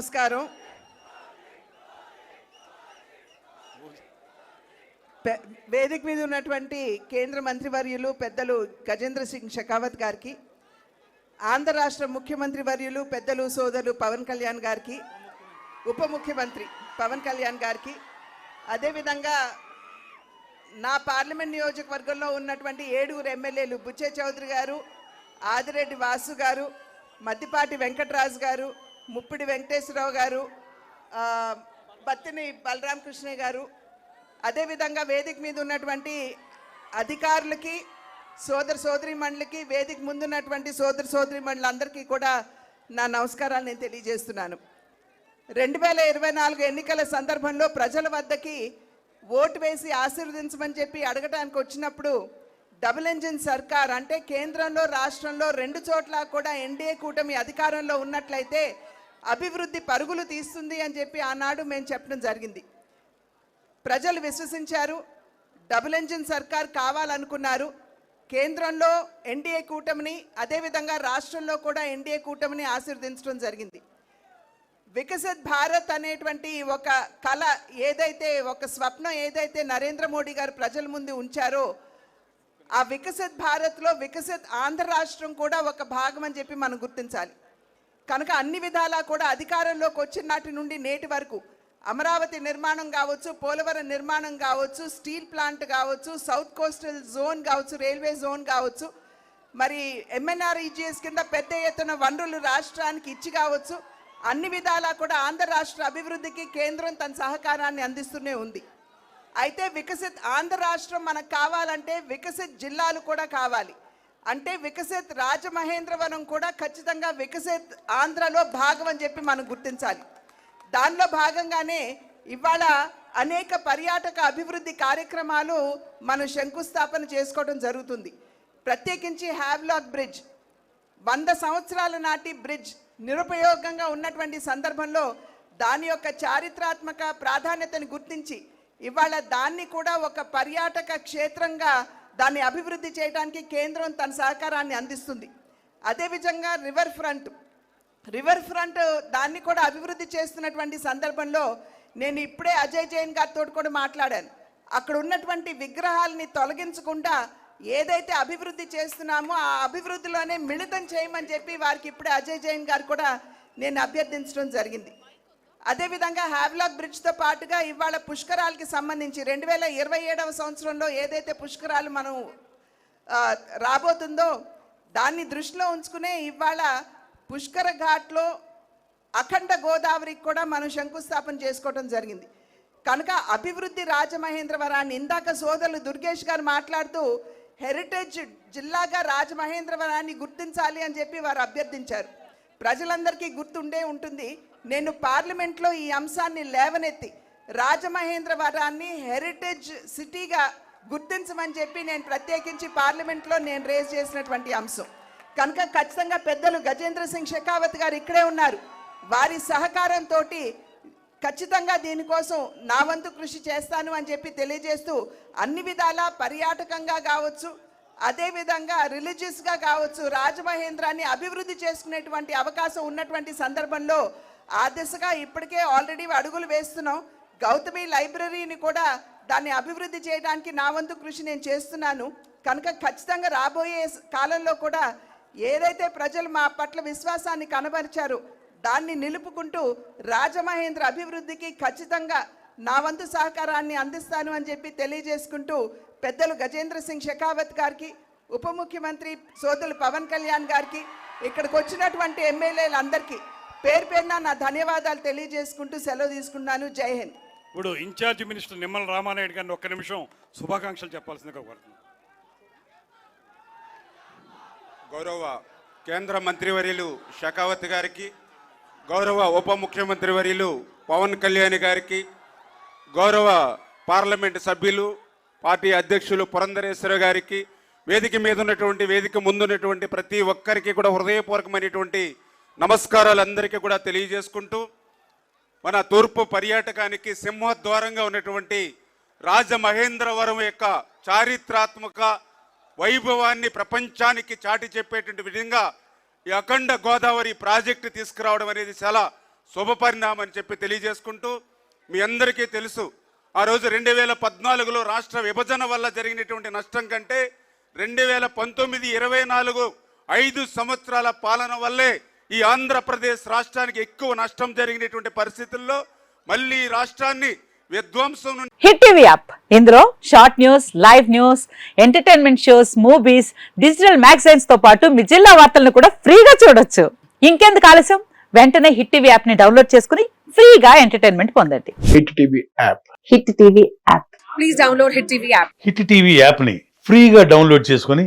నమస్కారం. వేదిక మీద ఉన్నటువంటి కేంద్ర మంత్రివర్యులు పెద్దలు గజేంద్ర సింగ్ షెకావత్ గారికి ఆంధ్ర రాష్ట్ర ముఖ్యమంత్రి వర్యులు పెద్దలు సోదరులు పవన్ కళ్యాణ్ గారికి ఉప ముఖ్యమంత్రి పవన్ కళ్యాణ్ గారికి అదేవిధంగా నా పార్లమెంట్ నియోజకవర్గంలో ఉన్నటువంటి ఏడుగురు ఎమ్మెల్యేలు బుచ్చే చౌదరి గారు ఆదిరెడ్డి వాసు గారు మద్దిపాటి వెంకటరాజు గారు ముప్పిడి వెంకటేశ్వరరావు గారు బత్తిని బలరామకృష్ణ గారు అదేవిధంగా వేదిక మీద ఉన్నటువంటి అధికారులకి సోదర సోదరి మండలికి వేదిక ముందున్నటువంటి సోదర సోదరి మండలందరికీ కూడా నా నమస్కారాలు నేను తెలియజేస్తున్నాను. రెండు వేల ఇరవై నాలుగు ఎన్నికల సందర్భంలో ప్రజల వద్దకి ఓటు వేసి ఆశీర్వదించమని చెప్పి అడగటానికి వచ్చినప్పుడు డబుల్ ఇంజిన్ సర్కార్ అంటే కేంద్రంలో రాష్ట్రంలో రెండు చోట్ల కూడా ఎన్డీఏ కూటమి అధికారంలో ఉన్నట్లయితే అభివృద్ధి పరుగులు తీస్తుంది అని చెప్పి ఆనాడు మేము చెప్పడం జరిగింది. ప్రజలు విశ్వసించారు. డబుల్ ఇంజిన్ సర్కార్ కావాలనుకున్నారు. కేంద్రంలో ఎన్డీఏ కూటమిని అదేవిధంగా రాష్ట్రంలో కూడా ఎన్డీఏ కూటమిని ఆశీర్వదించడం జరిగింది. వికసిత్ భారత్ అనేటువంటి ఒక కళ ఏదైతే ఒక స్వప్నం ఏదైతే నరేంద్ర మోడీ గారు ప్రజల ముందు ఉంచారో ఆ వికసిత్ భారత్లో వికసిత్ ఆంధ్ర రాష్ట్రం కూడా ఒక భాగం అని చెప్పి మనం గుర్తించాలి. కనుక అన్ని విధాలా కూడా అధికారంలోకి వచ్చిన నాటి నుండి నేటి వరకు అమరావతి నిర్మాణం కావచ్చు పోలవరం నిర్మాణం కావచ్చు స్టీల్ ప్లాంట్ కావచ్చు సౌత్ కోస్టల్ జోన్ కావచ్చు రైల్వే జోన్ కావచ్చు మరి ఎంఎన్ఆర్ఈజిఎస్ కింద పెద్ద ఎత్తున వనరులు రాష్ట్రానికి ఇచ్చి కావచ్చు అన్ని విధాలా కూడా ఆంధ్ర రాష్ట్ర అభివృద్ధికి కేంద్రం తన సహకారాన్ని అందిస్తూనే ఉంది. అయితే వికసిత్ ఆంధ్ర రాష్ట్రం మనకు కావాలంటే వికసిత్ జిల్లాలు కూడా కావాలి. అంటే వికసిత్ రాజమహేంద్రవరం కూడా ఖచ్చితంగా వికసిత్ ఆంధ్రలో భాగం అని చెప్పి మనం గుర్తించాలి. దానిలో భాగంగానే ఇవాళ అనేక పర్యాటక అభివృద్ధి కార్యక్రమాలు మనం శంకుస్థాపన చేసుకోవడం జరుగుతుంది. ప్రత్యేకించి హ్యావ్లాక్ బ్రిడ్జ్ వంద సంవత్సరాల నాటి బ్రిడ్జ్ నిరుపయోగంగా ఉన్నటువంటి సందర్భంలో దాని యొక్క చారిత్రాత్మక ప్రాధాన్యతను గుర్తించి ఇవాళ దాన్ని కూడా ఒక పర్యాటక క్షేత్రంగా దాన్ని అభివృద్ధి చేయడానికి కేంద్రం తన సహకారాన్ని అందిస్తుంది. అదేవిధంగా రివర్ ఫ్రంట్ రివర్ ఫ్రంట్ దాన్ని కూడా అభివృద్ధి చేస్తున్నటువంటి సందర్భంలో నేను ఇప్పుడే అజయ్ జైన్ గారితో కూడా మాట్లాడాను. అక్కడ ఉన్నటువంటి విగ్రహాలని తొలగించకుండా ఏదైతే అభివృద్ధి చేస్తున్నామో ఆ అభివృద్ధిలోనే మిళితం చేయమని చెప్పి వారికి ఇప్పుడే అజయ్ జైన్ గారు కూడా నేను అభ్యర్థించడం జరిగింది. అదేవిధంగా హ్యావ్లాక్ బ్రిడ్జ్తో పాటుగా ఇవాళ పుష్కరాలకి సంబంధించి రెండు వేల ఇరవై ఏడవ సంవత్సరంలో ఏదైతే పుష్కరాలు మనం రాబోతుందో దాన్ని దృష్టిలో ఉంచుకునే ఇవాళ పుష్కర ఘాట్లో అఖండ గోదావరికి కూడా మనం శంకుస్థాపన చేసుకోవడం జరిగింది. కనుక అభివృద్ధి రాజమహేంద్రవరాన్ని ఇందాక సోదరులు దుర్గేష్ గారు మాట్లాడుతూ హెరిటేజ్ జిల్లాగా రాజమహేంద్రవరాన్ని గుర్తించాలి అని చెప్పి వారు అభ్యర్థించారు. ప్రజలందరికీ గుర్తుండే ఉంటుంది. నేను పార్లమెంట్లో ఈ అంశాన్ని లేవనెత్తి రాజమహేంద్రవరాన్ని హెరిటేజ్ సిటీగా గుర్తించమని చెప్పి నేను ప్రత్యేకించి పార్లమెంట్లో నేను రేజ్ చేసినటువంటి అంశం. కనుక ఖచ్చితంగా పెద్దలు గజేంద్ర సింగ్ షెకావత్ గారు ఇక్కడే ఉన్నారు. వారి సహకారంతో ఖచ్చితంగా దీనికోసం నా వంతు కృషి చేస్తాను అని చెప్పి తెలియజేస్తూ అన్ని విధాలా పర్యాటకంగా కావచ్చు అదేవిధంగా రిలీజియస్గా కావచ్చు రాజమహేంద్రాన్ని అభివృద్ధి చేసుకునేటువంటి అవకాశం ఉన్నటువంటి సందర్భంలో ఆ దిశగా ఇప్పటికే ఆల్రెడీ అడుగులు వేస్తున్నాం. గౌతమి లైబ్రరీని కూడా దాన్ని అభివృద్ధి చేయడానికి నా వంతు కృషి నేను చేస్తున్నాను. కనుక ఖచ్చితంగా రాబోయే కాలంలో కూడా ఏదైతే ప్రజలు మా పట్ల విశ్వాసాన్ని కనబరిచారో దాన్ని నిలుపుకుంటూ రాజమహేంద్ర అభివృద్ధికి ఖచ్చితంగా నా వంతు సహకారాన్ని అందిస్తాను అని చెప్పి తెలియజేసుకుంటూ పెద్దలు గజేంద్ర సింగ్ షెకావత్ గారికి ఉప ముఖ్యమంత్రి సోదరులు పవన్ కళ్యాణ్ గారికి ఇక్కడికి వచ్చినటువంటి ఎమ్మెల్యేలందరికీ పేరు పేరున నా ధన్యవాదాలు తెలియజేసుకుంటూ సెలవు తీసుకున్నాను. జై హింద్. ఇప్పుడు ఇన్ఛార్జి మినిస్టర్ నిమ్మల రామానాయుడు గారిని ఒక్క నిమిషం శుభాకాంక్షలు చెప్పాల్సిందిగా కోరుతున్నాను. గౌరవ కేంద్ర మంత్రివర్యులు షెకావత్ గారికి గౌరవ ఉప ముఖ్యమంత్రి వర్యులు పవన్ కళ్యాణ్ గారికి గౌరవ పార్లమెంట్ సభ్యులు పార్టీ అధ్యక్షులు పురంధరేశ్వర గారికి వేదిక మీద ఉన్నటువంటి వేదిక ముందున్నటువంటి ప్రతి ఒక్కరికి కూడా హృదయపూర్వకమైనటువంటి నమస్కారాలు అందరికీ కూడా తెలియజేసుకుంటూ మన తూర్పు పర్యాటకానికి సింహద్వారంగా ఉన్నటువంటి రాజమహేంద్రవరం యొక్క చారిత్రాత్మక వైభవాన్ని ప్రపంచానికి చాటి చెప్పేటువంటి విధంగా ఈ అఖండ గోదావరి ప్రాజెక్టు తీసుకురావడం అనేది చాలా శుభపరిణామం అని చెప్పి తెలియజేసుకుంటూ మీ అందరికీ తెలుసు ఆ రోజు రెండు వేల పద్నాలుగులో రాష్ట్ర విభజన వల్ల జరిగినటువంటి నష్టం కంటే రెండు వేల పంతొమ్మిది ఇరవై నాలుగు ఐదు సంవత్సరాల పాలన వల్లే ఈ ఆంధ్రప్రదేశ్ రాష్ట్రానికి ఎక్కువ నష్టం జరిగినటువంటి పరిస్థితుల్లో మళ్ళీ రాష్ట్రాన్ని విధ్వంసం హిట్ టీవీ యాప్. ఇందులో short news live news entertainment shows movies digital మ్యాగజైన్స్తో పాటు మీ జిల్లా వార్తలను కూడా ఫ్రీగా చూడొచ్చు. ఇంకెందుకు ఆలస్యం? వెంటనే హిట్ టీవీ యాప్ని డౌన్లోడ్ చేసుకుని ఫ్రీగా ఎంటర్టైన్మెంట్ పొందండి. Hit TV app. Hit TV app. Hit TV యాప్ని ఫ్రీగా డౌన్లోడ్ చేసుకొని